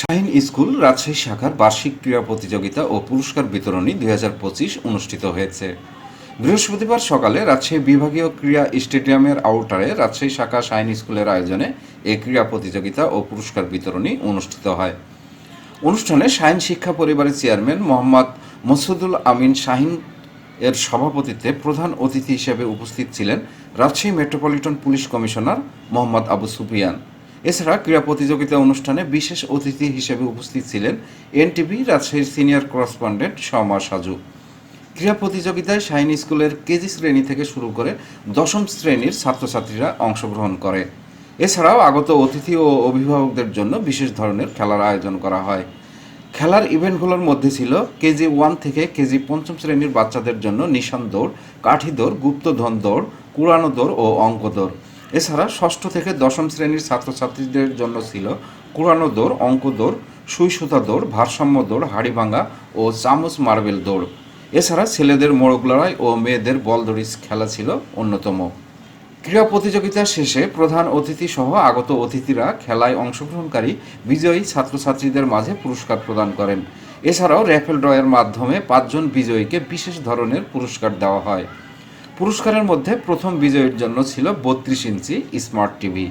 School, Rajshahi শাখার বার্ষিক ক্রীড়া প্রতিযোগিতা ও পুরস্কার বিতরণী দুই হাজার পঁচিশ অনুষ্ঠিত হয়েছে। বৃহস্পতিবার সকালে রাজশাহী বিভাগীয় ক্রীড়া স্টেডিয়ামের আউটারে রাজশাহী শাখা সাইন স্কুলের আয়োজনে এই ক্রীড়া প্রতিযোগিতা ও পুরস্কার বিতরণী অনুষ্ঠিত হয়। অনুষ্ঠানে শাহিন শিক্ষা পরিবারের চেয়ারম্যান মোহাম্মদ মসুদুল আমিন শাহিন এর সভাপতিত্বে প্রধান অতিথি হিসেবে উপস্থিত ছিলেন Rajshahi metropolitan police commissioner Mohammad Abu Sufian. এছাড়া ক্রীড়া প্রতিযোগিতা অনুষ্ঠানে বিশেষ অতিথি হিসেবে উপস্থিত ছিলেন এনটিভি রাজশাহীর সিনিয়র করসপন্ডেন্ট শর্মা সাজু। ক্রীড়া প্রতিযোগিতায় শাহিন স্কুলের কেজি শ্রেণি থেকে শুরু করে দশম শ্রেণির ছাত্রছাত্রীরা অংশগ্রহণ করে। এছাড়াও আগত অতিথি ও অভিভাবকদের জন্য বিশেষ ধরনের খেলার আয়োজন করা হয়। খেলার ইভেন্টগুলোর মধ্যে ছিল কেজি ওয়ান থেকে কেজি পঞ্চম শ্রেণির বাচ্চাদের জন্য নিশান দৌড়, কাঠি দৌড়, গুপ্তধন দৌড়, কুড়ানো দৌড় ও অঙ্ক দৌড়। এছাড়া ষষ্ঠ থেকে দশম শ্রেণির ছাত্রছাত্রীদের জন্য ছিল কুড়ানো দৌড়, অঙ্ক দৌড়, সুইসুতা দৌড়, ভারসাম্য দৌড়, হাড়িভাঙ্গা ও চামচ মার্বেল দৌড়। এছাড়া ছেলেদের মোড়ক লড়াই ও মেয়েদের বল দড়িস খেলা ছিল অন্যতম। ক্রীড়া প্রতিযোগিতা শেষে প্রধান অতিথি সহ আগত অতিথিরা খেলায় অংশগ্রহণকারী বিজয়ী ছাত্রছাত্রীদের মাঝে পুরস্কার প্রদান করেন। এছাড়াও র্যাফেল ড্রয়ের মাধ্যমে পাঁচজন বিজয়ীকে বিশেষ ধরনের পুরস্কার দেওয়া হয়। পুরস্কারের মধ্যে প্রথম বিজয়ীর জন্য ছিল বত্রিশ ইঞ্চি স্মার্ট টিভি।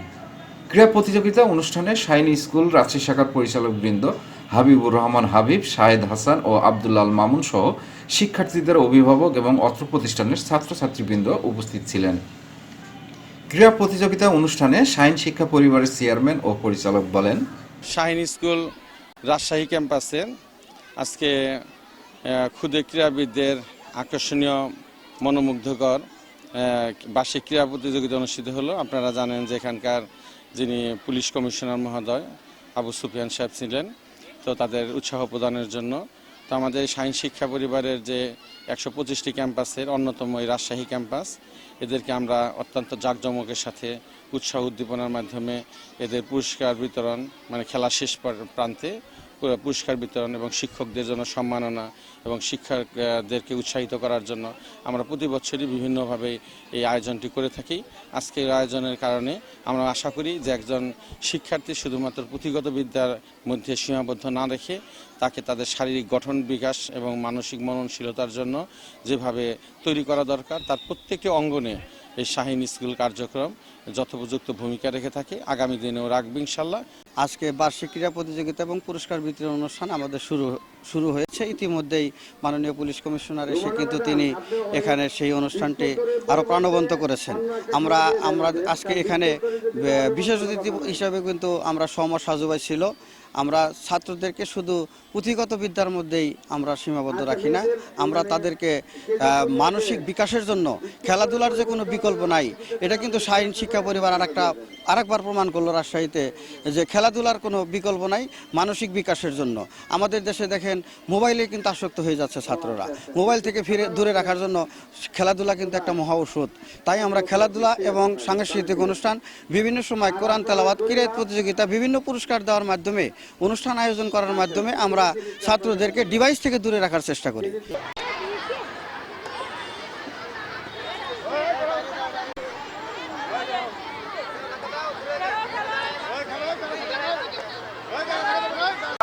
ক্রীড়া প্রতিযোগিতা অনুষ্ঠানে শাইনি স্কুল রাজশাহী শাখার পরিচালকবৃন্দ হাবিবুর রহমান হাবিব, শাহেদ হাসান ও আবদুল্লাল মামুন সহ শিক্ষার্থীদের অভিভাবক এবং অত্র প্রতিষ্ঠানের ছাত্রছাত্রীবৃন্দ উপস্থিত ছিলেন। ক্রীড়া প্রতিযোগিতা অনুষ্ঠানে শাইন শিক্ষা পরিবারের চেয়ারম্যান ও পরিচালক বলেন শাহিন স্কুল রাজশাহী ক্যাম্পাসে আজকে ক্ষুদে ক্রীড়াবিদদের আকর্ষণীয় মনোমুগ্ধকর বার্ষিক ক্রীড়া প্রতিযোগিতা অনুষ্ঠিত হলো। আপনারা জানেন যে এখানকার যিনি পুলিশ কমিশনার মহোদয়, আবু সুফিয়ান সাহেব ছিলেন। তো তাদের উৎসাহ প্রদানের জন্য তো আমাদের শাহিন শিক্ষা পরিবারের যে একশো পঁচিশটি ক্যাম্পাসের অন্যতম এই রাজশাহী ক্যাম্পাস, এদেরকে আমরা অত্যন্ত জাঁকজমকের সাথে উৎসাহ উদ্দীপনার মাধ্যমে এদের পুরস্কার বিতরণ মানে খেলা শেষ প্রান্তে পুরো পুরস্কার বিতরণ এবং শিক্ষকদের জন্য সম্মাননা এবং শিক্ষকদেরকে উৎসাহিত করার জন্য আমরা প্রতি বছরই বিভিন্নভাবে এই আয়োজনটি করে থাকি। আজকের আয়োজনের কারণে আমরা আশা করি যে একজন শিক্ষার্থী শুধুমাত্র পুঁথিগত বিদ্যার মধ্যে সীমাবদ্ধ না রেখে তাকে তাদের শারীরিক গঠন বিকাশ এবং মানসিক মননশীলতার জন্য যেভাবে তৈরি করা দরকার, তার প্রত্যেকটি অঙ্গনে এই শাহিন স্কুল কার্যক্রম যথোপযুক্ত ভূমিকা রেখে থাকে। আগামী দিনেও রাখবে ইনশাল্লাহ। আজকে বার্ষিক ক্রীড়া প্রতিযোগিতা এবং পুরস্কার বিতরণ অনুষ্ঠান আমাদের শুরু শুরু হয়েছে। ইতিমধ্যেই মাননীয় পুলিশ কমিশনার এসে কিন্তু তিনি এখানে সেই অনুষ্ঠানটি আরও প্রাণবন্ত করেছেন। আমরা আমরা আজকে এখানে বিশেষ অতিথি হিসাবে কিন্তু আমরা সম সাজুবাই ছিল। আমরা ছাত্রদেরকে শুধু পুঁথিগত বিদ্যার মধ্যেই আমরা সীমাবদ্ধ রাখি না। আমরা তাদেরকে মানসিক বিকাশের জন্য খেলাধুলার যে কোনো বিকল্প নাই, এটা কিন্তু শাহীন শিক্ষা পরিবার আর একটা আরেকবার প্রমাণ করল রাজশাহীতে যে খেলাধুলার কোনো বিকল্প নাই মানসিক বিকাশের জন্য। আমাদের দেশে দেখেন মোবাইলে কিন্তু আসক্ত হয়ে যাচ্ছে ছাত্ররা। মোবাইল থেকে ফিরে দূরে রাখার জন্য খেলাধুলা কিন্তু একটা মহা ওষুধ। তাই আমরা খেলাধুলা এবং সাংস্কৃতিক অনুষ্ঠান বিভিন্ন সময় কোরআন, তেলাওয়াত ক্রীড়া প্রতিযোগিতা, বিভিন্ন পুরস্কার দেওয়ার মাধ্যমে, অনুষ্ঠান আয়োজন করার মাধ্যমে আমরা ছাত্রদেরকে ডিভাইস থেকে দূরে রাখার চেষ্টা করি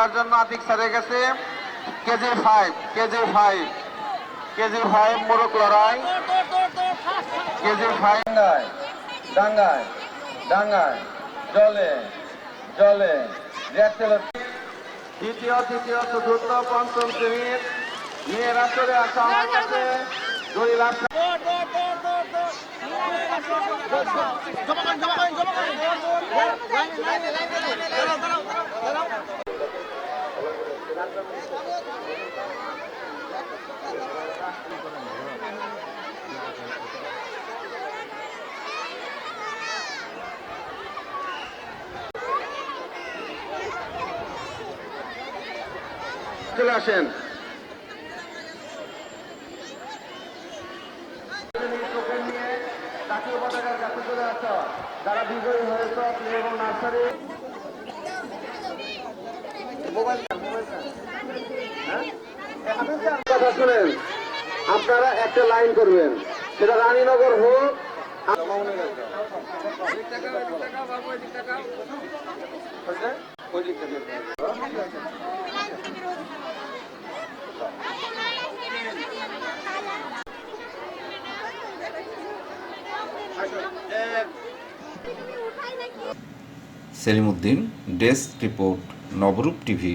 তার জন্য আতিক স্যারের কাছে KG five KG five KG five মোরক লড়াই। কেজি ফাইভ ডাঙ্গায় ডাঙ্গায় ডাঙ্গায়, জলে জলে দ্বিতীয়, তৃতীয়, চতুর্থ, পঞ্চম শ্রেণির মেয়েরা চলে আসা আমার কাছে দুই লাখ চলে আসেন। জাতীয় পতাকার কাছে চলে আসো যারা বিজয়ী হয়েছ এবং নার্সারি কথা শুনেন আপনারা একটা লাইন করবেন। সেটা রানীনগর হোক Selimuddin desk report Nabarup TV.